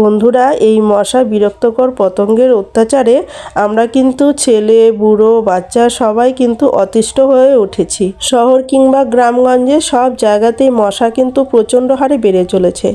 বন্ধুরা, এই মশা বিরক্তকর পতঙ্গের অত্যাচারে আমরা কিন্তু ছেলে, বুড়ো, বাচ্চা সবাই কিন্তু অতিষ্ঠ হয়ে উঠেছি। শহর কিংবা গ্রামগঞ্জে সব জায়গাতেই মশা কিন্তু প্রচণ্ড হারে বেড়ে চলেছে।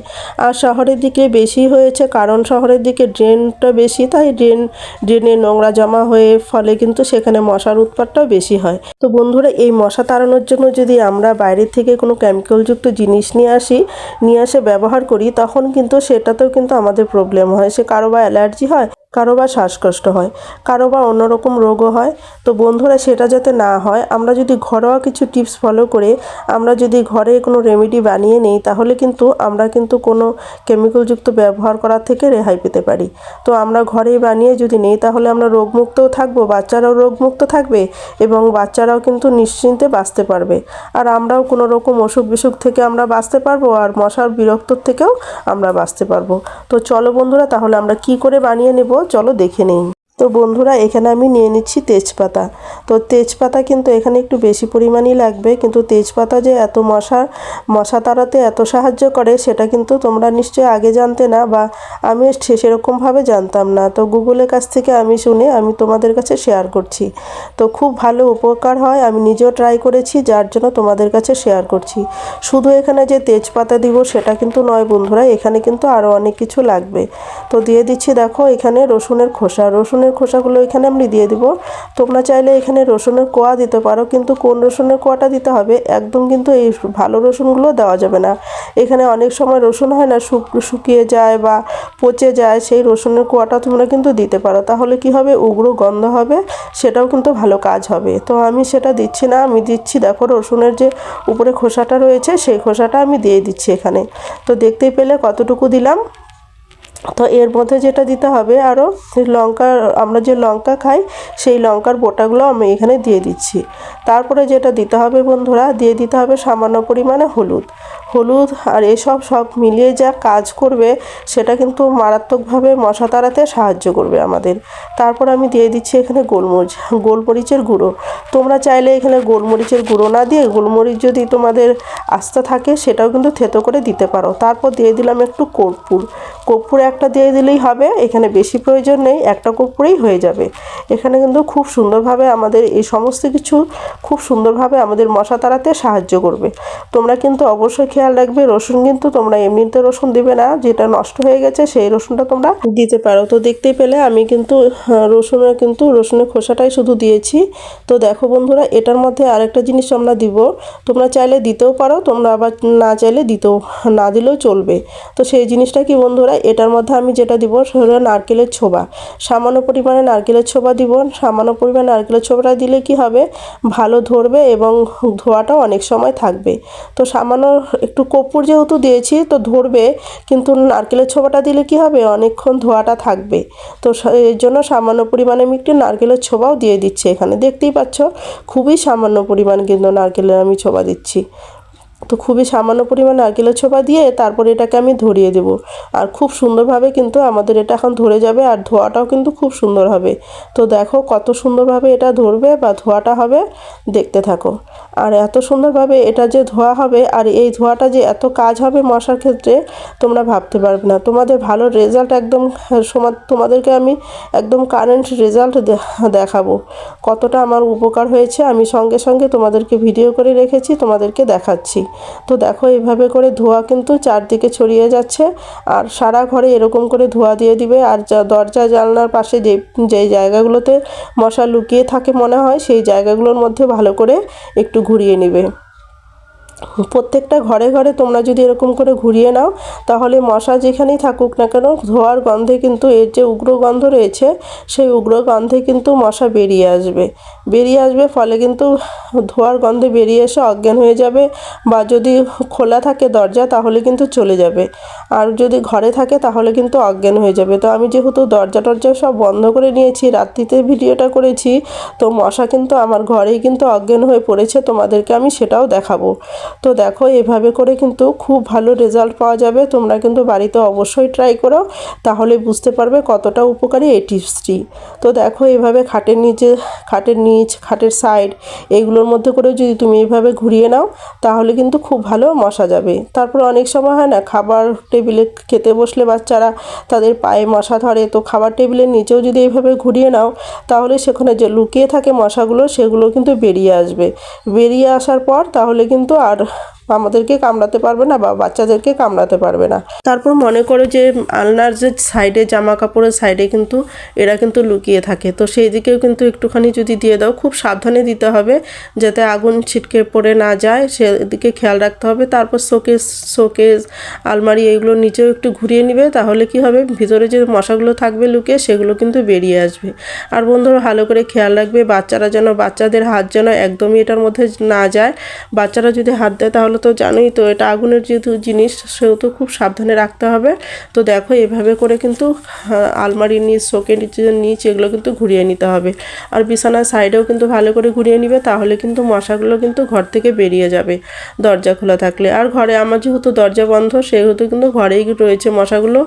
আর শহরের দিকে বেশি হয়েছে কারণ শহরের দিকে ড্রেনটা বেশি, তাই ড্রেন, ড্রেনে নোংরা জমা হয়ে ফলে কিন্তু সেখানে মশার উৎপাতটাও বেশি হয়। তো বন্ধুরা, এই মশা তাড়ানোর জন্য যদি আমরা বাইরের থেকে কোনো কেমিক্যালযুক্ত জিনিস নিয়ে আসি, নিয়ে এসে ব্যবহার করি, তখন কিন্তু সেটাতেও কিন্তু আমাদের প্রবলেম হয় সে কারও বা অ্যালার্জি হয় কারও বা শ্বাসকষ্ট হয়, কারও বা অন্যরকম রোগও হয়। তো বন্ধুরা, সেটা যাতে না হয়, আমরা যদি ঘরোয়া কিছু টিপস ফলো করে, আমরা যদি ঘরে কোনো রেমেডি বানিয়ে নিই, তাহলে কিন্তু আমরা কিন্তু কোনো কেমিক্যালযুক্ত ব্যবহার করার থেকে রেহাই পেতে পারি। তো আমরা ঘরেই বানিয়ে যদি নিই, তাহলে আমরা রোগমুক্তও থাকব, বাচ্চারাও রোগমুক্ত থাকবে এবং বাচ্চারাও কিন্তু নিশ্চিন্তে বাঁচতে পারবে। আর আমরাও কোনো রকম অসুখ বিসুখ থেকে আমরা বাঁচতে পারব, আর মশার বিরক্তর থেকেও আমরা বাঁচতে পারব। তো চলো বন্ধুরা, তাহলে আমরা কি করে বানিয়ে নেব? চলো দেখে নিই। তো বন্ধুরা, এখানে আমি নিয়ে নিচ্ছি তেজপাতা। তো তেজপাতা কিন্তু এখানে একটু বেশি পরিমাণই লাগবে, কিন্তু তেজপাতা যে এত মশা মশা তাড়াতে এত সাহায্য করে, সেটা কিন্তু তোমরা নিশ্চয়ই আগে জানতে না বা আমি সেরকমভাবে জানতাম না। তো গুগলের কাছ থেকে আমি শুনে আমি তোমাদের কাছে শেয়ার করছি। তো খুব ভালো উপকার হয়, আমি নিজেও ট্রাই করেছি, যার জন্য তোমাদের কাছে শেয়ার করছি। শুধু এখানে যে তেজপাতা দিব, সেটা কিন্তু নয় বন্ধুরা, এখানে কিন্তু আরও অনেক কিছু লাগবে। তো দিয়ে দিচ্ছি, দেখো, এখানে রসুনের খোসা। রসুনের খোসাগুলো এখানে আমি দিয়ে দিব। তোমরা চাইলে এখানে রসুনের কোয়া দিতে পারো, কিন্তু কোন রসুনের কোয়াটা দিতে হবে একদম কিন্তু এই ভালো রসুনগুলো দেওয়া যাবে না। এখানে অনেক সময় রসুন হয় না, শুক- শুকিয়ে যায় বা পচে যায়, সেই রসুনের কোয়াটা তোমরা কিন্তু দিতে পারো। তাহলে কি হবে? উগ্র গন্ধ হবে, সেটাও কিন্তু ভালো কাজ হবে। তো আমি সেটা দিচ্ছি না, আমি দিচ্ছি দেখো রসুনের যে উপরে খোসাটা রয়েছে, সেই খোসাটা আমি দিয়ে দিচ্ছি এখানে। তো দেখতেই পেলে কতটুকু দিলাম? তো এর মধ্যে যেটা দিতে হবে আরও লঙ্কা আমরা যে লঙ্কা খাই, সেই লঙ্কার বোটাগুলো আমি এখানে দিয়ে দিচ্ছি। তারপরে যেটা দিতে হবে বন্ধুরা, দিয়ে দিতে হবে সামান্য পরিমাণে হলুদ। হলুদ আর এসব সব মিলিয়ে যা কাজ করবে, সেটা কিন্তু মারাত্মকভাবে মশা তাড়াতে সাহায্য করবে আমাদের। তারপর আমি দিয়ে দিচ্ছি এখানে গোলমরিচ, গোলমরিচের গুঁড়ো। তোমরা চাইলে এখানে গোলমরিচের গুঁড়ো না দিয়ে, গোলমরিচ যদি তোমাদের আস্থা থাকে, সেটাও কিন্তু থেতো করে দিতে পারো। তারপর দিয়ে দিলাম একটু কর্পূর। কর্পূর একটা দিয়ে দিলেই হবে এখানে বেশি প্রয়োজন নেই একটা কর্পূরেই হয়ে যাবে। এখানে কিন্তু খুব সুন্দরভাবে আমাদের এই সমস্ত কিছু খুব সুন্দরভাবে আমাদের মশা তাড়াতে সাহায্য করবে। তোমরা কিন্তু অবশ্যই খেয়াল রাখবে রসুন কিন্তু তোমরা এমনিতে রসুন দিবে না যেটা নষ্ট হয়ে গেছে সেই রসুনটা তোমরা দিতে পারো। তো দেখতেই পেলে আমি কিন্তু আহ, রসুনের কিন্তু রসুনের খোসাটাই শুধু দিয়েছি। তো দেখো বন্ধুরা এটার মধ্যে আরেকটা জিনিস আমরা দিব। তোমরা চাইলে দিতেও পারো তোমরা আবার না চাইলে দিতেও না দিলেও চলবে। তো সেই জিনিসটা কি বন্ধুরা এটার মধ্যে আমি যেটা দিব সেটা নারকেলের ছোবা। সামান্য পরিমাণে নারকেলের ছোবা দিব। সামান্য পরিমাণে নারকেলের ছোবাটা দিলে কি হবে? ভালো ধরবে এবং ধোয়াটাও অনেক সময় থাকবে। তো সামান্য একটু কর্পূর যেহেতু দিয়েছি, তো ধরবে। কিন্তু নারকেলের ছোবাটা দিলে কি হবে? অনেকক্ষণ ধোয়াটা থাকবে। তো এর জন্য সামান্য পরিমাণে আমি একটু নারকেলের ছোবাও দিয়ে দিচ্ছি এখানে। দেখতেই পাচ্ছ, খুবই সামান্য পরিমাণ কিন্তু নারকেলের আমি ছোবা দিচ্ছি। তো খুবই সামান্য পরিমাণ নারকেলের ছোপা দিয়ে তারপরে এটাকে আমি ধরিয়ে দেব। আর খুব সুন্দরভাবে কিন্তু আমাদের এটা এখন ধরে যাবে আর ধোয়াটাও কিন্তু খুব সুন্দর হবে। তো দেখো কত সুন্দরভাবে এটা ধরবে বা ধোয়াটা হবে, দেখতে থাকো। আর এত সুন্দরভাবে এটা যে ধোয়া হবে আর এই ধোয়াটা যে এত কাজ হবে মশার ক্ষেত্রে, তোমরা ভাবতে পারবে না। তোমাদের ভালো রেজাল্ট একদম তোমাদেরকে আমি একদম কারেন্ট রেজাল্ট দেখাবো। কতটা আমার উপকার হয়েছে আমি সঙ্গে সঙ্গে তোমাদেরকে ভিডিও করে রেখেছি, তোমাদেরকে দেখাচ্ছি। তো দেখো এভাবে করে ধোঁয়া কিন্তু চারদিকে ছড়িয়ে যাচ্ছে। আর সারা ঘরে এরকম করে ধোঁয়া দিয়ে দিবে। আর দরজা, জানলার পাশে যে, যেই জায়গাগুলোতে মশা লুকিয়ে থাকে মনে হয়, সেই জায়গাগুলোর মধ্যে ভালো করে একটু ঘুরিয়ে নেবে। প্রত্যেকটা ঘরে ঘরে তোমরা যদি এরকম করে ঘুরিয়ে নাও, তাহলে মশা যেখানেই থাকুক না কেন, ধোয়ার গন্ধে কিন্তু এর যে উগ্র গন্ধ রয়েছে, সেই উগ্র গন্ধে কিন্তু মশা বেরিয়ে আসবে। বেরিয়ে আসবে ফলে কিন্তু ধোয়ার গন্ধে বেরিয়ে এসে অজ্ঞান হয়ে যাবে বা যদি খোলা থাকে দরজা, তাহলে কিন্তু চলে যাবে। আর যদি ঘরে থাকে, তাহলে কিন্তু অজ্ঞান হয়ে যাবে। তো আমি যেহেতু দরজা টরজা সব বন্ধ করে নিয়েছি, রাত্রিতে ভিডিওটা করেছি, তো মশা কিন্তু আমার ঘরেই কিন্তু অজ্ঞান হয়ে পড়েছে, তোমাদেরকে আমি সেটাও দেখাবো। তো দেখো, এভাবে করে কিন্তু খুব ভালো রেজাল্ট পাওয়া যাবে। তোমরা কিন্তু বাড়িতে অবশ্যই ট্রাই করো, তাহলে বুঝতে পারবে কতটা উপকারী এই টিপসটি তো দেখো, এভাবে খাটের নিচে, খাটের নিচ, খাটের সাইড এইগুলোর মধ্যে করে যদি তুমি এইভাবে ঘুরিয়ে নাও, তাহলে কিন্তু খুব ভালো মশা যাবে। তারপর অনেক সময় হয় না, খাবার টেবিলে খেতে বসলে বাচ্চারা তাদের পায়ে মশা ধরে, তো খাবার টেবিলের নিচেও যদি এইভাবে ঘুরিয়ে নাও, তাহলে সেখানে যে লুকিয়ে থাকে মশাগুলো, সেগুলো কিন্তু বেরিয়ে আসবে। বেরিয়ে আসার পর তাহলে কিন্তু আর আর আমাদেরকে কামড়াতে পারবে না বা বাচ্চাদেরকে কামড়াতে পারবে না। তারপর মনে করো যে আলনার যে সাইডে জামা কাপড়ের সাইডে কিন্তু এরা কিন্তু লুকিয়ে থাকে। তো সেই দিকেও কিন্তু একটুখানি যদি দিয়ে দাও, খুব সাবধানে দিতে হবে যাতে আগুন ছিটকে পড়ে না যায়। সেদিকে খেয়াল রাখতে হবে। তারপর শোকেস শোকেস, আলমারি এগুলোর নিচেও একটু ঘুরিয়ে নিবে, তাহলে কি হবে? ভিতরে যে মশাগুলো থাকবে লুকিয়ে, সেগুলো কিন্তু বেরিয়ে আসবে। আর বন্ধুরা, ভালো করে খেয়াল রাখবে, বাচ্চারা যেন, বাচ্চাদের হাত যেন একদমই এটার মধ্যে না যায়। বাচ্চারা যদি হাত দেয়, তাহলে তো জানোই তো, এটা আগুনের যেহেতু জিনিস, সেহেতু খুব সাবধানে রাখতে হবে। তো দেখো, এভাবে করে কিন্তু আলমারির নিচ শোকের নিচ এগুলো কিন্তু ঘুরিয়ে নিতে হবে। আর বিছানার সাইডেও কিন্তু ভালো করে ঘুরিয়ে নিবে, তাহলে কিন্তু মশাগুলো কিন্তু ঘর থেকে বেরিয়ে যাবে দরজা খোলা থাকলে। আর ঘরে, আমার যেহেতু দরজা বন্ধ, সেহেতু কিন্তু ঘরেই রয়েছে মশাগুলো,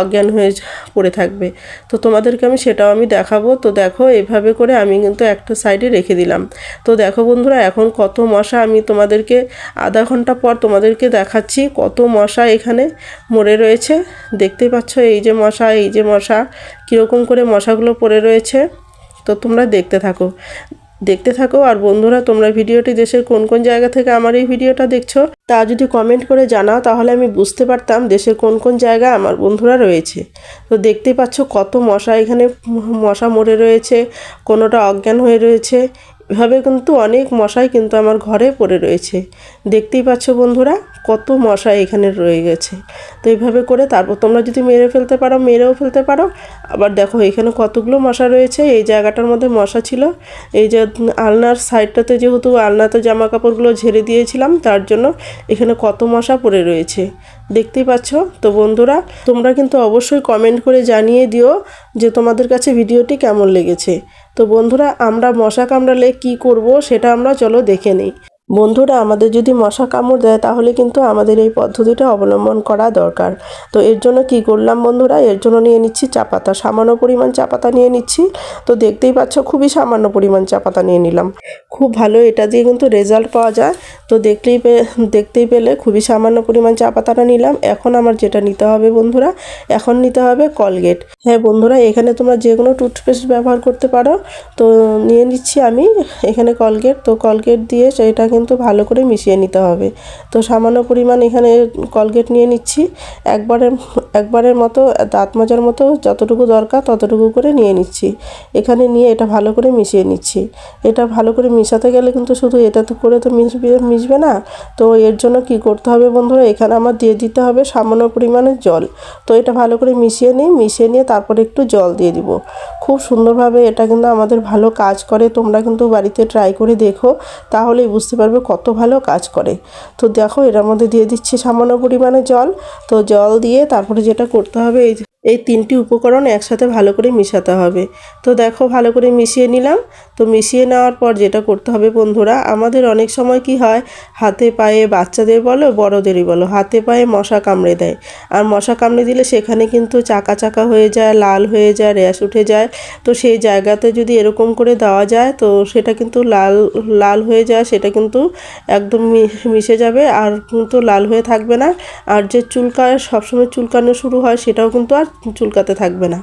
অজ্ঞান হয়ে পড়ে থাকবে। তো তোমাদেরকে আমি সেটাও আমি দেখাবো। তো দেখো, এভাবে করে আমি কিন্তু একটা সাইডে রেখে দিলাম। তো দেখো বন্ধুরা, এখন কত মশা আমি তোমাদেরকে আধা পর তোমাদেরকে দেখাচ্ছি কত মশা এখানে মরে রয়েছে। দেখতেই পাচ্ছ এই যে মশা, এই যে মশা, কীরকম করে মশাগুলো পড়ে রয়েছে। তো তোমরা দেখতে থাকো। দেখতে থাকো আর বন্ধুরা, তোমরা ভিডিওটি দেশের কোন কোন জায়গা থেকে আমার এই ভিডিওটা দেখছ, তা যদি কমেন্ট করে জানাও, তাহলে আমি বুঝতে পারতাম দেশের কোন কোন জায়গা আমার বন্ধুরা রয়েছে। তো দেখতে পাচ্ছ কত মশা এখানে, মশা মরে রয়েছে, কোনোটা অজ্ঞান হয়ে রয়েছে। এভাবে কিন্তু অনেক মশাই কিন্তু আমার ঘরে পড়ে রয়েছে। দেখতেই পাচ্ছ বন্ধুরা, কত মশা এখানে রয়ে গেছে। তো এইভাবে করে তারপর তোমরা যদি মেরে ফেলতে পারো, মেরেও ফেলতে পারো। আবার দেখো, এখানে কতগুলো মশা রয়েছে। এই জায়গাটার মধ্যে মশা ছিল। এই যে আলনার সাইডটাতে যেহেতু আলনাতে জামা কাপড়গুলো ঝেড়ে দিয়েছিলাম, তার জন্য এখানে কত মশা পড়ে রয়েছে। দেখতেই পাচ্ছ? তো বন্ধুরা, তোমরা কিন্তু অবশ্যই কমেন্ট করে জানিয়ে দিও যে তোমাদের কাছে ভিডিওটি কেমন লেগেছে। তো বন্ধুরা, আমরা মশা কামড়ালে কি করব সেটা আমরা চলো দেখে নিই। বন্ধুরা, আমাদের যদি মশা কামড় দেয়, তাহলে কিন্তু আমাদের এই পদ্ধতিটা অবলম্বন করা দরকার। তো এর জন্য কি করলাম বন্ধুরা? এর জন্য নিয়ে নিচ্ছি চা পাতা। সামান্য পরিমাণ চা পাতা নিয়ে নিচ্ছি। তো দেখতেই পাচ্ছ, খুবই সামান্য পরিমাণ চা পাতা নিয়ে নিলাম। খুব ভালো, এটা দিয়ে কিন্তু রেজাল্ট পাওয়া যায়। তো দেখলেই দেখতেই পেলে খুবই সামান্য পরিমাণ চা পাতাটা নিলাম। এখন আমার যেটা নিতে হবে বন্ধুরা, এখন নিতে হবে কলগেট। হ্যাঁ বন্ধুরা, এখানে তোমরা যে কোনো টুথপেস্ট ব্যবহার করতে পারো। তো নিয়ে নিচ্ছি আমি এখানে কলগেট। তো কলগেট দিয়ে সেটা কিন্তু ভালো করে মিশিয়ে নিতে হবে। তো সামান্য পরিমাণ এখানে কলগেট নিয়ে নিচ্ছি। একবারের একবারের মতো, দাঁত মাজার মতো যতটুকু দরকার ততটুকু করে নিয়ে নিচ্ছি। এখানে নিয়ে এটা ভালো করে মিশিয়ে নিচ্ছি। এটা ভালো করে মিশাতে গেলে কিন্তু শুধু এটা তো করে তো মিশবে মিশবে না। তো এর জন্য কি করতে হবে বন্ধুরা? এখানে আমার দিয়ে দিতে হবে সামান্য পরিমাণে জল। তো এটা ভালো করে মিশিয়ে নিই, মিশিয়ে নিয়ে তারপরে একটু জল দিয়ে দিব। খুব সুন্দরভাবে এটা কিন্তু আমাদের ভালো কাজ করে। তোমরা কিন্তু বাড়িতে ট্রাই করে দেখো, তাহলেই বুঝতে পারবে কত ভালো কাজ করে। তো দেখো এটার মধ্যে দিয়ে দিচ্ছি সামান্য পরিমাণে জল। তো জল দিয়ে তারপরে যেটা করতে হবে এই এই তিনটি উপকরণ একসাথে ভালো করে মিশাতে হবে। তো দেখো ভালো করে মিশিয়ে নিলাম। তো মিশিয়ে নেওয়ার পর যেটা করতে হবে বন্ধুরা, আমাদের অনেক সময় কি হয়, হাতে পায়ে বাচ্চাদের বলো, বড়দেরই বলো, হাতে পায়ে মশা কামড়ে দেয়। আর মশা কামড়ে দিলে সেখানে কিন্তু চাকা চাকা হয়ে যায়, লাল হয়ে যায়, র্যাশ উঠে যায়। তো সেই জায়গাতে যদি এরকম করে দেওয়া যায়, তো সেটা কিন্তু লাল লাল হয়ে যায়, সেটা কিন্তু একদম মিশে যাবে আর কিন্তু লাল হয়ে থাকবে না। আর যে চুলকায় সবসময় চুলকানো শুরু হয় সেটাও কিন্তু আর চুলকাতে থাকবে না।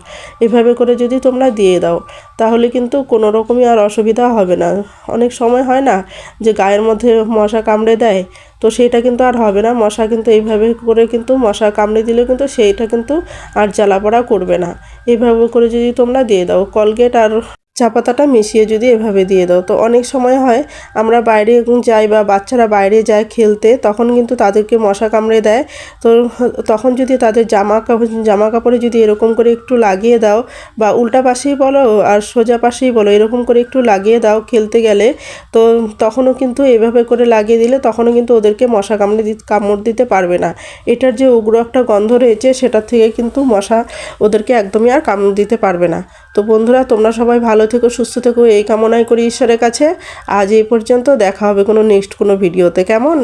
এভাবে করে যদি তোমরা দিয়ে দাও, তাহলে কিন্তু কোনো রকমই আর অসুবিধা হবে না। অনেক সময় হয় না যে গায়ের মধ্যে মশা কামড়ে দেয়, তো সেটা কিন্তু আর হবে না। মশা কিন্তু এইভাবে করে কিন্তু মশা কামড়ে দিলে কিন্তু সেইটা কিন্তু আর জ্বালাপড়া করবে না। এইভাবে করে যদি তোমরা দিয়ে দাও, কলগেট আর চা পাতাটা মিশিয়ে যদি এভাবে দিয়ে দাও। তো অনেক সময় হয়, আমরা বাইরে যাই বা বাচ্চারা বাইরে যায় খেলতে, তখন কিন্তু তাদেরকে মশা কামড়ে দেয়। তো তখন যদি তাদের জামা কাপড়, জামা কাপড়ে যদি এরকম করে একটু লাগিয়ে দাও বা উল্টা পাশেই বলো আর সোজা পাশেই বলো, এরকম করে একটু লাগিয়ে দাও খেলতে গেলে, তো তখনও কিন্তু এভাবে করে লাগিয়ে দিলে তখনও কিন্তু ওদেরকে মশা কামড়ে দিতে কামড় দিতে পারবে না। এটার যে উগ্র একটা গন্ধ রয়েছে, সেটার থেকে কিন্তু মশা ওদেরকে একদমই আর কামড় দিতে পারবে না। তো বন্ধুরা, তোমরা সবাই ভালো থেকো, সুস্থ থেকো, এই কামনাই করি ঈশ্বরের কাছে। আজ এই পর্যন্ত দেখা হবে কোনো নেক্সট কোনো ভিডিওতে কেমন?